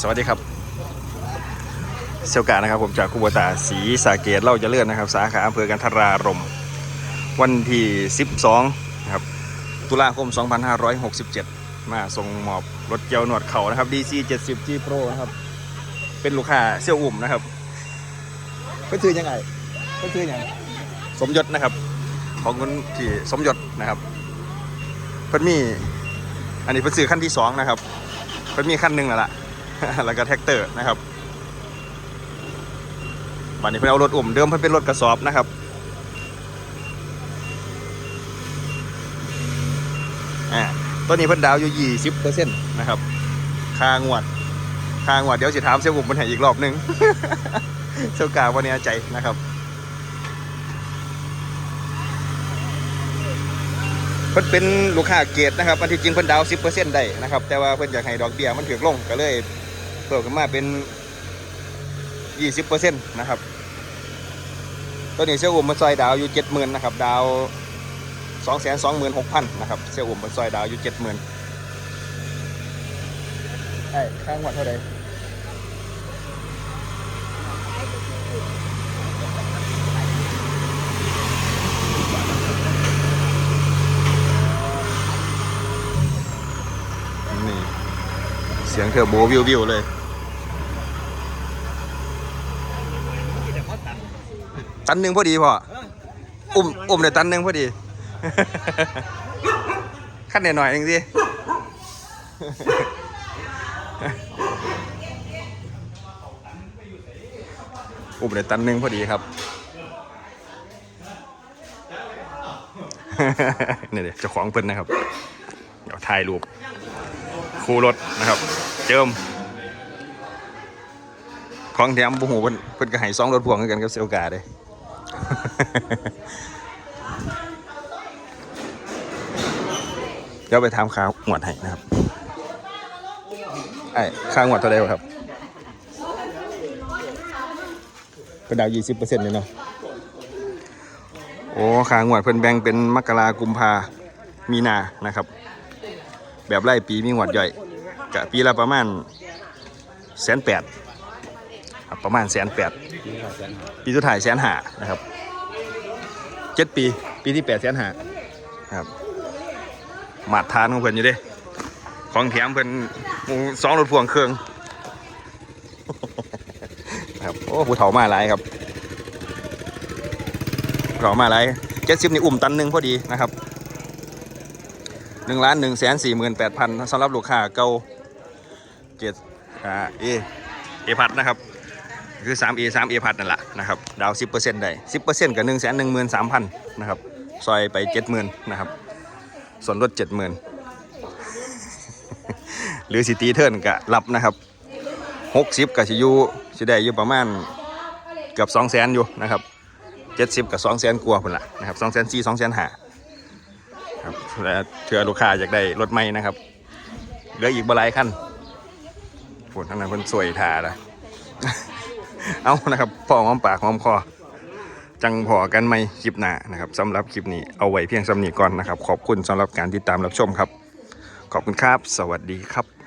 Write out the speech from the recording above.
สวัสดีครับเซลกานะครับผมจากคูโบตาสีสาเกตเล่าจะเลื่อนนะครับ สาขาอำเภอกันทรารม วันที่ 12นะครับตุลาคม 2567 มาส่งมอบรถเกียวหนวดเขานะครับ DC 70 G Pro นะครับ เป็นลูกค้าเซี่ยวอุ่มนะครับเพื่อซื้อยังไงเพื่อซื้อยังสมยศนะครับ ของคนที่สมยศนะครับเพิ่นมี อันนี้เพิ่นซื้อขั้นที่สองนะครับเพิ่นมีขั้นหนึ่งแล้วล่ะ แล้วก็แท็กเตอร์นะครับบัดนี้เพิ่นเอารถอุ่มเดิมเพิ่นเป็นรถกระสอบนะครับอ่าตัวนี้เพิ่นดาวอยู่20%นต์นะครับค่างวดค่างวดเดี๋ยวสิถามเซลล์อุ่มเพิ่นให้อีกรอบนึงเซลล์กาวันนี้ใจนะครับเพิ่นเป็นลูกค้าเกตนะครับอันที่จริงเพิ่นดาวน์10%ได้นะครับ แต่ว่าเพิ่นอยากให้ดอกเบี้ยมันถูกลงก็เลย เพิ่มขึ้นมาเป็น 20%นะครับตัวนี้เซลล์อุ่มมันซอยดาวอยู่70,000นะครับดาว226,000นะครับเซลล์อุ่มมันซอยดาวอยู่70,000ไอ้ค่างวดเท่าใดนี่เสียงเทอร์โบวิววิวๆเลย ตันหนึ่งพอดีพ่ออุ้มอุ้มได้ตันหนึ่งพอดีขั้นหน่อยๆเองสิอุ้มได้ตันหนึ่งพอดีครับนี่เดี๋ยวเจ้าของเพิ่นนะครับ เดี๋ยวถ่ายรูปคูรถนะครับ เจิมของแถมบุหูเพิ่นเพิ่นก็ให้สองรถพ่วงคือกันกับเซลกาเด้ เดี๋ยวไปถามค่าหวดให้นะครับ ไอ้ค่าหวดเท่าไหร่วครับเป็นดาวยี่สิบเปอร์เซ็นต์เลยเนาะ โอ้ค่าหวดเพิ่นแบ่งเป็นมกรากุมภามีนานะครับ แบบไล่ปีมีหวดย่อยกะปีละประมาณแสนแปด ครับประมาณแสนแปดปีสุดท้ายแสนหานะครับเจ็ดปี ปีที่แปดแสนหาครับมาดทานของเพิ่อนอยู่ด้ของแถมเพิ่อนสองรถพ่วงเครื่องครับโอ้ผู้เฒ่ามาหลายครับผู้เฒ่ามาหลายเจ็ดสิบนี่อุ่มตันหนึ่งพอดีนะครับหนึ่งล้านหนึ่งแสนสี่หมื่นแปดพันสำหรับลูกค้าเก่าเจ็ดอ่าเอเอพัดนะครับ คือ 3A 3A พัดนั่นแหละนะครับดาว 10%ได้ 10%กับ1 1 3 0 0 0นะครับซอยไป 70,000นะครับส่วนลด70,000 หรือสิตีเทิร์นกะรับนะครับ60กับชิยูชิได้อยู่ประมาณเกือบ200,000อยู่นะครับ70กับ200,000กว่าพุ่นละนะครับ2 4 0 0 2 5 0 0ครับแล้วเถื่อลูกค้าอยากได้รถใหม่นะครับเหลืออีกบหลายคันพุ่นทั้งนั้นเพิ่นสวยท่าละ เอานะครับพอหอมปากหอมคอจังพอกันไหมคลิปหน้านะครับสำหรับคลิปนี้เอาไว้เพียงสำนีก่อนนะครับ ขอบคุณสำหรับการติดตามรับชมครับ ขอบคุณครับ สวัสดีครับ